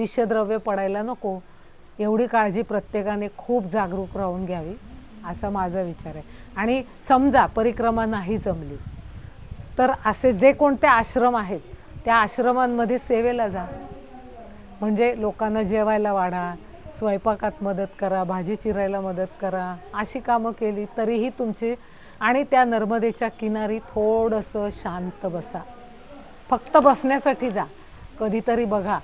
विषद्रव्य पडायला नको. एवढी काळजी प्रत्येकाने खूप जागरूक राहून घ्यावी असा माझा विचार आहे. आणि समजा परिक्रमा नाही जमली तर असे जे कोणते आश्रम आहेत त्या आश्रमांमध्ये सेवेला जा. म्हणजे लोकांना जेवायला वाढा स्वयंपाकात मदत करा भाजी चिरायला मदत करा अशी कामं केली तरीही तुमची आणि त्या नर्मदेच्या किनारी थोडंसं शांत बसा. फक्त बसण्यासाठी जा. कधीतरी बघा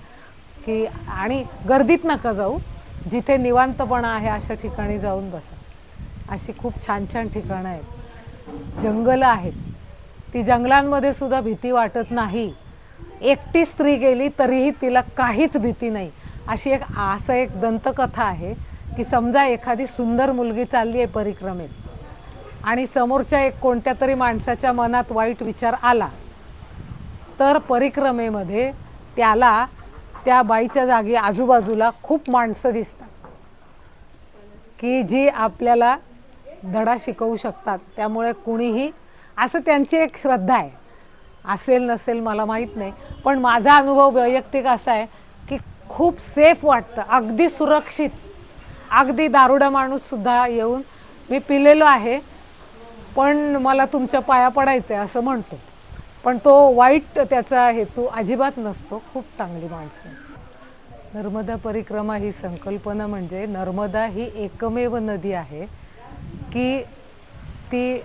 की आणि गर्दीत नका जाऊ जिथे निवांतपणा आहे अशा ठिकाणी जाऊन बसा. अशी खूप छान छान ठिकाणं आहेत. जंगलं आहेत. ती जंगलांमध्ये सुद्धा भीती वाटत नाही. एकटी स्त्री गेली तरीही तिला काहीच भीती नाही. अशी एक असं एक दंतकथा आहे की समजा एखादी सुंदर मुलगी चालली आहे परिक्रमेत आणि समोरच्या एक कोणत्या तरी माणसाच्या मनात वाईट विचार आला तर परिक्रमेमध्ये त्याला त्या बाईच्या जागी आजूबाजूला खूप माणसं दिसतात. की जी आपल्याला धडा शिकवू शकतात. त्यामुळे कुणीही असं त्यांची एक श्रद्धा आहे. असेल नसेल मला माहीत नाही. पण माझा अनुभव वैयक्तिक असा आहे की खूप सेफ वाटतं. अगदी सुरक्षित अगदी दारुडा माणूससुद्धा येऊन मी पिलेलो आहे पण मला तुमच्या पाया पडायचं आहे असं म्हणतो. पण तो वाईट त्याचा हेतू अजिबात नसतो. खूप चांगली माणसं नर्मदा परिक्रमा ही संकल्पना म्हणजे नर्मदा ही एकमेव नदी आहे की ती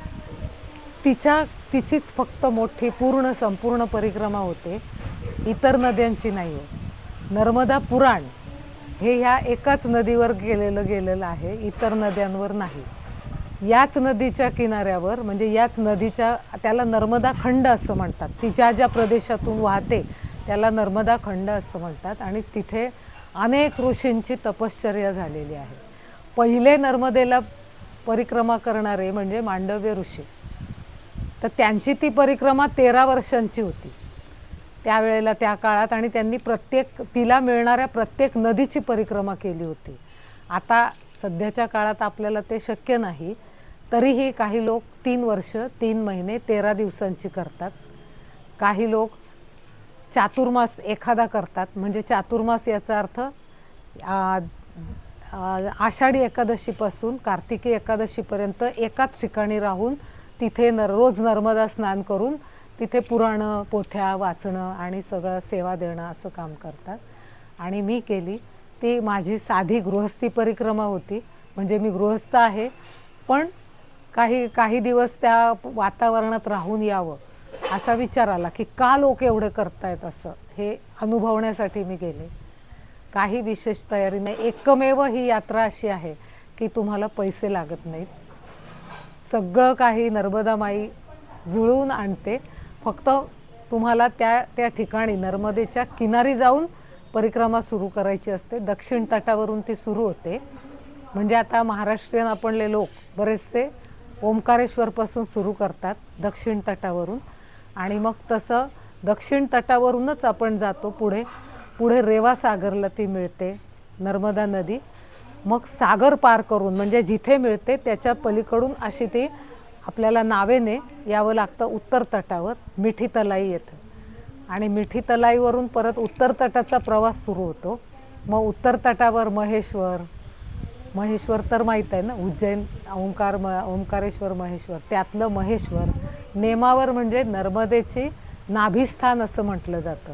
तिच्या तिचीच फक्त मोठी पूर्ण संपूर्ण परिक्रमा होते. इतर नद्यांची नाही होत. नर्मदा पुराण हे ह्या एकाच नदीवर गेलेलं गेलेलं आहे. इतर नद्यांवर नाही. याच नदीच्या किनाऱ्यावर म्हणजे याच नदीच्या त्याला नर्मदा खंड असं म्हणतात. ती ज्या ज्या प्रदेशातून वाहते त्याला नर्मदा खंड असं म्हणतात. आणि तिथे अनेक ऋषींची तपश्चर्या झालेली आहे. पहिले नर्मदेला परिक्रमा करणारे म्हणजे मांडव्य ऋषी. तर त्यांची ती परिक्रमा तेरा वर्षांची होती. त्यावेळेला त्या काळात आणि त्यांनी प्रत्येक तिला मिळणाऱ्या प्रत्येक नदीची परिक्रमा केली होती. आता सध्याच्या काळात आपल्याला ते शक्य नाही. तरीही काही लोक तीन वर्ष तीन महिने तेरा दिवसांची करतात. काही लोक चातुर्मास एखादा करतात. म्हणजे चातुर्मास याचा अर्थ आषाढी एकादशीपासून कार्तिकी एकादशीपर्यंत एकाच ठिकाणी राहून तिथे नर रोज नर्मदा स्नान करून तिथे पुराणं पोथ्या वाचणं आणि सगळं सेवा देणं असं काम करतात. आणि मी केली. ती माझी साधी गृहस्थी परिक्रमा होती. म्हणजे मी गृहस्थ आहे. पण काही काही दिवस त्या वातावरणात राहून यावं असा विचार आला की का लोक एवढं करतायत असं? हे अनुभवण्यासाठी मी गेले. काही विशेष तयारी नाही एकमेव ही यात्रा अशी आहे की तुम्हाला पैसे लागत नाहीत. सगळं काही नर्मदा माई जुळवून आणते. फक्त तुम्हाला त्या त्या ठिकाणी नर्मदेच्या किनारी जाऊन परिक्रमा सुरू करायची असते. दक्षिण तटावरून ती सुरू होते. म्हणजे आता महाराष्ट्रीयन आपणले लोक बरेचसे ओंकारेश्वरपासून सुरू करतात दक्षिण तटावरून. आणि मग तसं दक्षिण तटावरूनच आपण जातो पुढे. पुढे रेवा सागरला ती मिळते नर्मदा नदी. मग सागर पार करून म्हणजे जिथे मिळते त्याच्या पलीकडून अशी ती आपल्याला नावेने यावं लागतं उत्तर तटावर मिठी तलाई येतं आणि मिठी तलाईवरून परत उत्तर तटाचा प्रवास सुरू होतो. मग उत्तर तटावर महेश्वर महेश्वर तर माहीत आहे ना उज्जैन ओंकार म ओंकारेश्वर महेश्वर. त्यातलं महेश्वर नेमावर म्हणजे नर्मदेची नाभिस्थान असं म्हटलं जातं.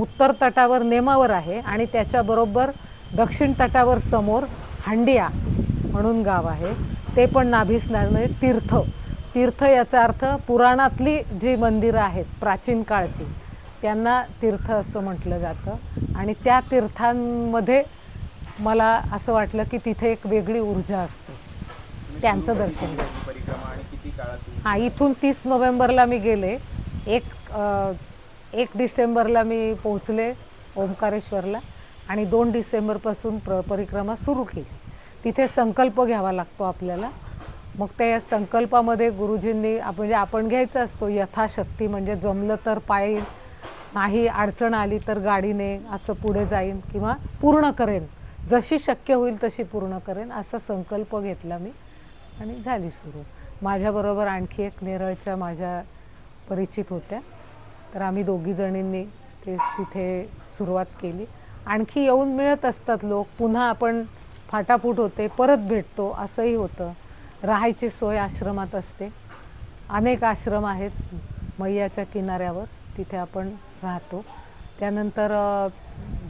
उत्तर तटावर नेमावर आहे आणि त्याच्याबरोबर दक्षिण तटावर समोर हांडिया म्हणून गाव आहे. ते पण नाभिस्नान म्हणजे तीर्थ. तीर्थ याचा अर्थ पुराणातली जी मंदिरं आहेत प्राचीन काळची त्यांना तीर्थ असं म्हटलं जातं. आणि त्या तीर्थांमध्ये मला असं वाटलं की तिथे एक वेगळी ऊर्जा असते. त्यांचं दर्शन घ्यायचं हां इथून तीस नोव्हेंबरला मी गेले. एक एक डिसेंबरला मी पोहोचले ओंकारेश्वरला आणि दोन डिसेंबरपासून प्र परिक्रमा सुरू केली. तिथे संकल्प घ्यावा लागतो आपल्याला. मग त्या संकल्पामध्ये गुरुजींनी आप- म्हणजे आपण घ्यायचा असतो यथाशक्ती म्हणजे जमलं तर पायी नाही अडचण आली तर गाडीने असं पुढे जाईन किंवा पूर्ण करेन. जशी शक्य होईल तशी पूर्ण करेन असा संकल्प घेतला मी आणि झाली सुरू. माझ्याबरोबर आणखी एक नेरळच्या माझ्या परिचित होत्या. तर आम्ही दोघी जणींनी ते तिथे सुरुवात केली. आणखी येऊन मिळत असतात लोक पुन्हा आपण फाटाफूट होते परत भेटतो असंही होतं. राहायची सोय आश्रमात असते. अनेक आश्रम आहेत मैयाच्या किनाऱ्यावर तिथे आपण राहतो. त्यानंतर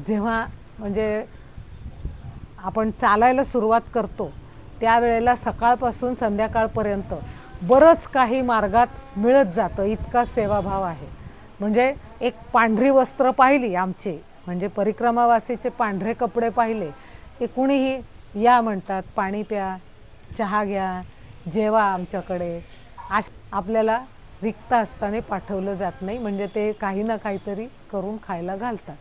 जेव्हा म्हणजे आपण चालायला सुरुवात करतो त्यावेळेला सकाळपासून संध्याकाळपर्यंत बरंच काही मार्गात मिळत जातं इतका सेवाभाव आहे. म्हणजे एक पांढरी वस्त्र पाहिली आमची म्हणजे परिक्रमावासीचे पांढरे कपडे पाहिले की कुणीही या म्हणतात पाणी प्या चहा घ्या जेवा आमच्याकडे. आश आपल्याला रिक्त असताना पाठवलं जात नाही म्हणजे ते काही ना काहीतरी करून खायला घालतात.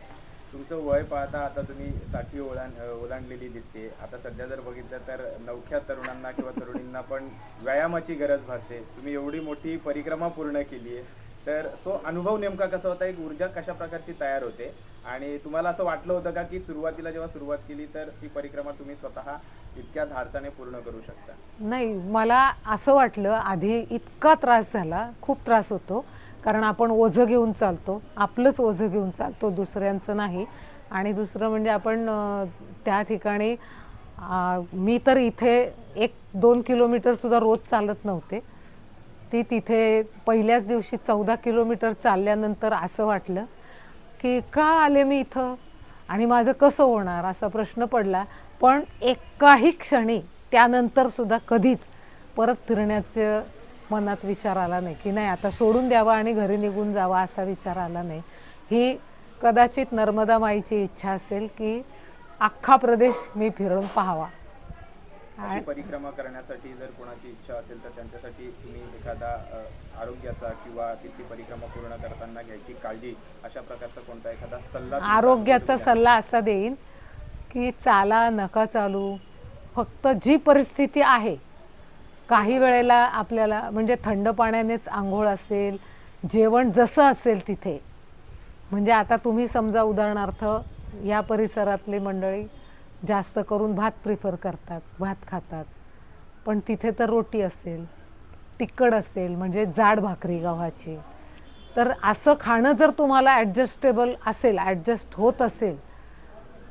तुमचं वय पाहता आता तुम्ही साठी ओलां ओलांडलेली दिसते. आता सध्या जर बघितलं तर नवख्या तरुणांना किंवा तरुणींना पण व्यायामाची गरज भासते. तुम्ही एवढी मोठी परिक्रमा पूर्ण केली आहे. तर तो अनुभव नेमका कसा होता? एक ऊर्जा कशा प्रकारची तयार होते? आणि तुम्हाला असं वाटलं होतं का की सुरुवातीला जेव्हा सुरुवात केली तर ती परिक्रमा तुम्ही स्वतः इतक्या धारसाने पूर्ण करू शकता? नाही मला असं वाटलं आधी इतका त्रास झाला खूप त्रास होतो. कारण आपण ओझं घेऊन चालतो. आपलंच ओझं घेऊन चालतो दुसऱ्यांचं नाही. आणि दुसरं म्हणजे आपण त्या ठिकाणी मी तर इथे एक दोन किलोमीटरसुद्धा रोज चालत नव्हते. ती तिथे पहिल्याच दिवशी चौदा किलोमीटर चालल्यानंतर असं वाटलं की का आले मी इथं? आणि माझं कसं होणार? असा प्रश्न पडला. पण एकाही क्षणी त्यानंतरसुद्धा कधीच परत फिरण्याचं मनात विचार आला नाही की नाही आता सोडून द्यावा आणि घरी निघून जावा असा विचार आला नाही. ही कदाचित नर्मदा माईची इच्छा असेल की अख्खा प्रदेश मी फिरून पाहावा. परिक्रमा करण्यासाठी जर कोणाची इच्छा असेल तर त्यांच्यासाठी तुम्ही एखादा आरोग्याचा किंवा तिथली परिक्रमा पूर्ण करताना घ्यायची काळजी अशा प्रकारचा कोणता एखादा सल्ला आरोग्याचा सल्ला असा देईन की चाला नका चालू. फक्त जी परिस्थिती आहे काही वेळेला आपल्याला म्हणजे थंड पाण्यानेच आंघोळ असेल जेवण जसं असेल तिथे. म्हणजे आता तुम्ही समजा उदाहरणार्थ या परिसरातली मंडळी जास्त करून भात प्रिफर करतात भात खातात. पण तिथे तर रोटी असेल तिखट असेल म्हणजे जाड भाकरी गव्हाची. तर असं खाणं जर तुम्हाला ॲडजस्टेबल असेल ॲडजस्ट होत असेल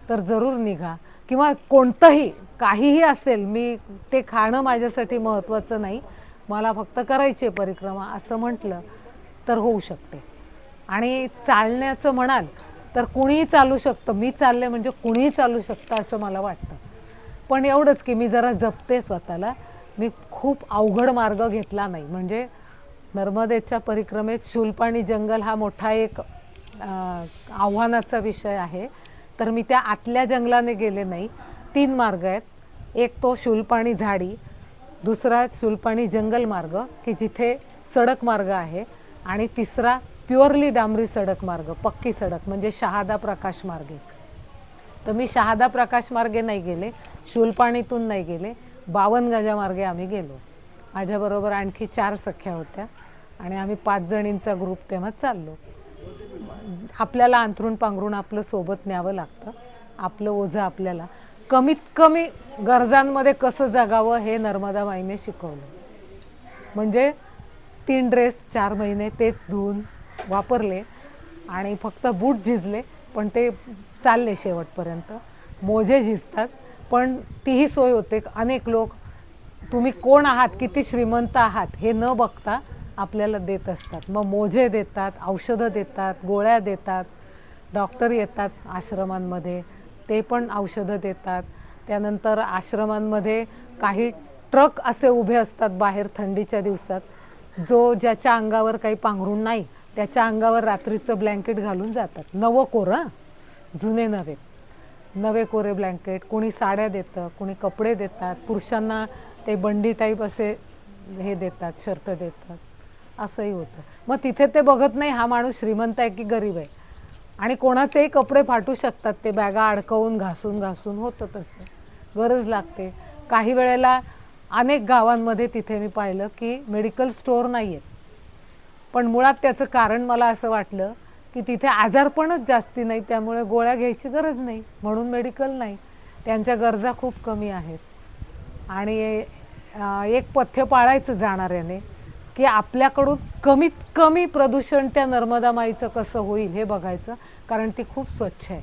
तर जरूर निघा. किंवा कोणतंही काहीही असेल मी ते खाणं माझ्यासाठी महत्त्वाचं नाही. मला फक्त करायची आहे परिक्रमा असं म्हटलं तर होऊ शकते. आणि चालण्याचं म्हणाल तर कुणीही चालू शकतं. मी चालले म्हणजे कुणीही चालू शकतं असं मला वाटतं. पण एवढंच की मी जरा जपते स्वतःला. मी खूप अवघड मार्ग घेतला नाही. म्हणजे नर्मदेच्या परिक्रमेत शूलपाणी जंगल हा मोठा एक आव्हानाचा विषय आहे. तर मी त्या आतल्या जंगलाने गेले नाही. तीन मार्ग आहेत. एक तो शूलपाणी झाडी दुसरा शूलपाणी जंगल मार्ग की जिथे सडक मार्ग आहे आणि तिसरा प्युअरली डांबरी सडक मार्ग पक्की सडक म्हणजे शहादा प्रकाश मार्गे. तर मी शहादा प्रकाश मार्गे नाही गेले शूलपाणीतून नाही गेले बावनगजा मार्गे आम्ही गेलो. माझ्याबरोबर आणखी चार सख्या होत्या आणि आम्ही पाच जणींचा ग्रुप तेव्हा चाललो. आपल्याला अंथरून पांघरून आपलं सोबत न्यावं लागतं. आपलं ओझं आपल्याला. कमीत कमी गरजांमध्ये कसं जगावं हे नर्मदा माईने शिकवलं. म्हणजे तीन ड्रेस चार महिने तेच धुवून वापरले आणि फक्त बूट झिजले पण ते चालले शेवटपर्यंत. मोजे झिजतात पण तीही सोय होते. अनेक लोक तुम्ही कोण आहात? किती श्रीमंत आहात? हे न बघता आपल्याला देत असतात. मग मोजे देतात औषधं देतात गोळ्या देतात डॉक्टर येतात आश्रमांमध्ये ते पण औषधं देतात. त्यानंतर आश्रमांमध्ये काही ट्रक असे उभे असतात बाहेर थंडीच्या दिवसात जो ज्याच्या अंगावर काही पांघरून नाही त्याच्या अंगावर रात्रीचं ब्लँकेट घालून जातात. नवं कोरं जुने नवे. नवे कोरे ब्लँकेट कोणी साड्या देतं कोणी कपडे देतात पुरुषांना ते बंडी टाईप असे हे देतात शर्ट देतात. असंही होतं. मग तिथे ते बघत नाही हा माणूस श्रीमंत आहे की गरीब आहे? आणि कोणाचेही कपडे फाटू शकतात ते बॅगा अडकवून घासून घासून होतं तसं. गरज लागते. काही वेळेला अनेक गावांमध्ये तिथे मी पाहिलं की मेडिकल स्टोअर नाही आहेत पण मुळात त्याचं कारण मला असं वाटलं की तिथे आजारपणच जास्ती नाही त्यामुळे गोळ्या घ्यायची गरज नाही. म्हणून मेडिकल नाही. त्यांच्या गरजा खूप कमी आहेत. आणि एक पथ्य पाळायचं जाणाऱ्याने की आपल्याकडून कमीत कमी प्रदूषण त्या नर्मदा माईचं कसं होईल हे बघायचं कारण ती खूप स्वच्छ आहे.